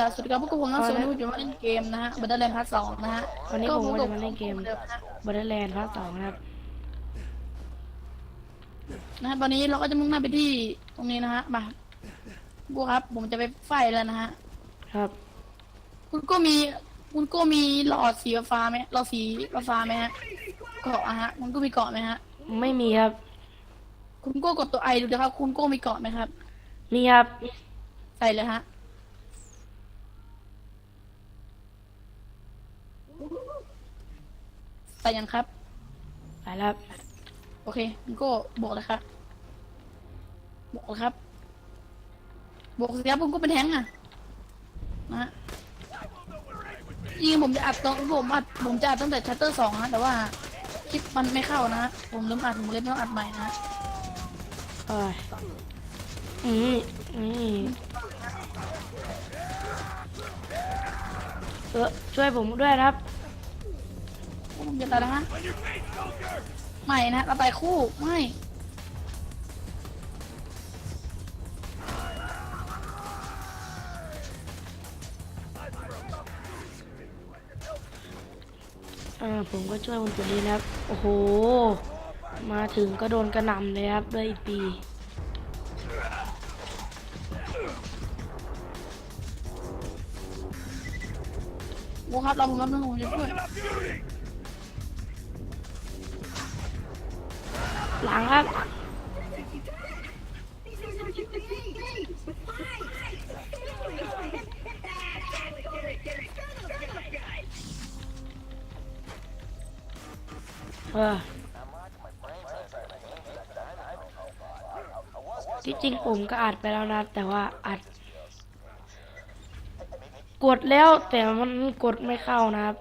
ล่าสุดครับพวกผมทั้งสองคนอยู่มาเล่นเกมนะฮะบัตเตอร์แลนด์พาร์ทสองนะฮะวันนี้ผมก็จะมาเล่นเกมหอนดินะฮะบ o ร์ e r แลนด์ภาคสองนะครับนะฮะตอนนี้เราก็จะมุ่งหน้าไปที่ตรงนี้นะฮะมาพวกครับ ผมจะไปไฟแล้วนะฮะครับ คุณก็มี คุณก็มีหลอดสีฟ้าไหมหลอดสีฟ้าไหมฮะเกาะอะฮะคุณก็มีเกาะไหมฮะ ไม่มีครับ คุณก็กดตัวไอดูนะครับ คุณก็มีเกาะไหมครับ มีครับ ใส่เลยฮะ ใส่ยังครับ ไปแล้ว โอเคคุณโก้บอกเลยครับบอกเลยครับบอกสิครับคุณก็เป็นแทงอะนะฮะจริงผมจะอัดตอนผมอัดผมจะอัดตั้งแต่ชัตเตอร์สองนะแต่ว่าคลิปมันไม่เข้านะผมลืมอัดผมเลยต้องอัดใหม่นะเอ้ยอืมอืม เออช่วยผมด้วยนะครับผมจะตายนะฮะไม่นะเราตายคู่ไม่อ่าผมก็ช่วยคนตัวนี้นะครับ โอ้โห มาถึงก็โดนกระหน่ำเลยครับด้วยอีปี โอ้ครับเราผมรับนึงผมจะช่วยหลังครับเออที่จริงผมก็อัดไปแล้วนะ แต่ว่าอัด กดแล้วแต่มันกดไม่เข้านะครับ